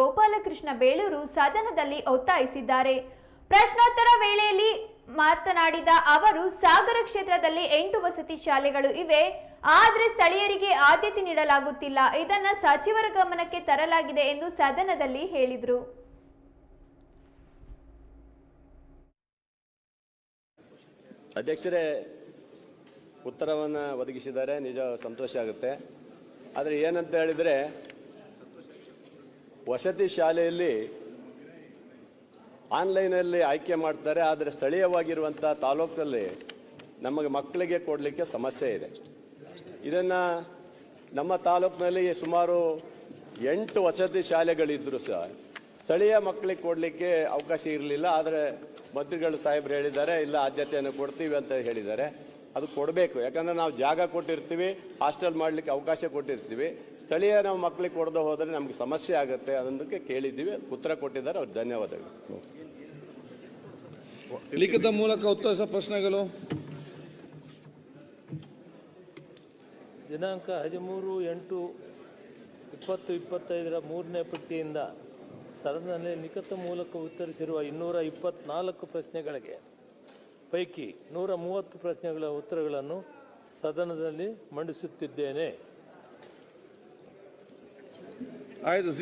ಗೋಪಾಲಕೃಷ್ಣ ಬೇಳೂರು ಸದನದಲ್ಲಿ ಒತ್ತಾಯಿಸಿದ್ದಾರೆ. ಪ್ರಶ್ನೋತ್ತರ ವೇಳೆಯಲ್ಲಿ ಮಾತನಾಡಿದ ಅವರು, ಸಾಗರ ಕ್ಷೇತ್ರದಲ್ಲಿ ಎಂಟು ವಸತಿ ಶಾಲೆಗಳು ಇವೆ. ಆದರೆ ಸ್ಥಳೀಯರಿಗೆ ಆದ್ಯತೆ ನೀಡಲಾಗುತ್ತಿಲ್ಲ. ಇದನ್ನ ಸಚಿವರ ಗಮನಕ್ಕೆ ತರಲಾಗಿದೆ ಎಂದು ಸದನದಲ್ಲಿ ಹೇಳಿದರು. ಅಧ್ಯಕ್ಷರೇ, ಉತ್ತರವನ್ನು ಒದಗಿಸಿದ್ದಾರೆ. ನಿಜ ಸಂತೋಷ ಆಗುತ್ತೆ. ಆದರೆ ಏನಂತ ಹೇಳಿದರೆ ವಸತಿ ಶಾಲೆಯಲ್ಲಿ ಆನ್ಲೈನಲ್ಲಿ ಆಯ್ಕೆ ಮಾಡ್ತಾರೆ, ಆದರೆ ಸ್ಥಳೀಯವಾಗಿರುವಂಥ ತಾಲೂಕಲ್ಲಿ ನಮಗೆ ಮಕ್ಕಳಿಗೆ ಕೊಡಲಿಕ್ಕೆ ಸಮಸ್ಯೆ ಇದೆ. ಇದನ್ನು ನಮ್ಮ ತಾಲೂಕಿನಲ್ಲಿ ಸುಮಾರು ಎಂಟು ವಸತಿ ಶಾಲೆಗಳಿದ್ದರೂ ಸಹ. ಸ್ಥಳೀಯ ಮಕ್ಕಳಿಗೆ ಕೊಡಲಿಕ್ಕೆ ಅವಕಾಶ ಇರಲಿಲ್ಲ, ಆದರೆ ಮಂತ್ರಿಗಳು ಸಾಹೇಬರು ಹೇಳಿದ್ದಾರೆ, ಇಲ್ಲ ಆದ್ಯತೆಯನ್ನು ಕೊಡ್ತೀವಿ ಅಂತ ಹೇಳಿದ್ದಾರೆ. ಅದು ಕೊಡಬೇಕು. ಯಾಕಂದರೆ ನಾವು ಜಾಗ ಕೊಟ್ಟಿರ್ತೀವಿ ಹಾಸ್ಟೆಲ್ ಮಾಡಲಿಕ್ಕೆ ಅವಕಾಶ ಕೊಟ್ಟಿರ್ತೀವಿ. ಸ್ಥಳೀಯ ನಾವು ಮಕ್ಕಳಿಗೆ ಕೊಡದೆ ಹೋದರೆ ನಮಗೆ ಸಮಸ್ಯೆ ಆಗುತ್ತೆ ಅದಕ್ಕೆ ಕೇಳಿದ್ದೀವಿ. ಉತ್ತರ ಕೊಟ್ಟಿದ್ದಾರೆ. ಅವ್ರು ಧನ್ಯವಾದಗಳು. ಲಿಖಿತ ಮೂಲಕ ಉತ್ತರಿಸ ಪ್ರಶ್ನೆಗಳು? ದಿನಾಂಕ ಹದಿಮೂರು ಎಂಟು ಇಪ್ಪತ್ತು ಇಪ್ಪತ್ತೈದರ ಮೂರನೇ ಪಟ್ಟಿಯಿಂದ ಸದನದಲ್ಲಿ ಲಿಖಿತ ಮೂಲಕ ಉತ್ತರಿಸಿರುವ ಇನ್ನೂರ ಇಪ್ಪತ್ನಾಲ್ಕು ಪ್ರಶ್ನೆಗಳಿಗೆ ಪೈಕಿ ನೂರ ಮೂವತ್ತು ಪ್ರಶ್ನೆಗಳ ಉತ್ತರಗಳನ್ನು ಸದನದಲ್ಲಿ ಮಂಡಿಸುತ್ತಿದ್ದೇನೆ. ಆಯ್ತು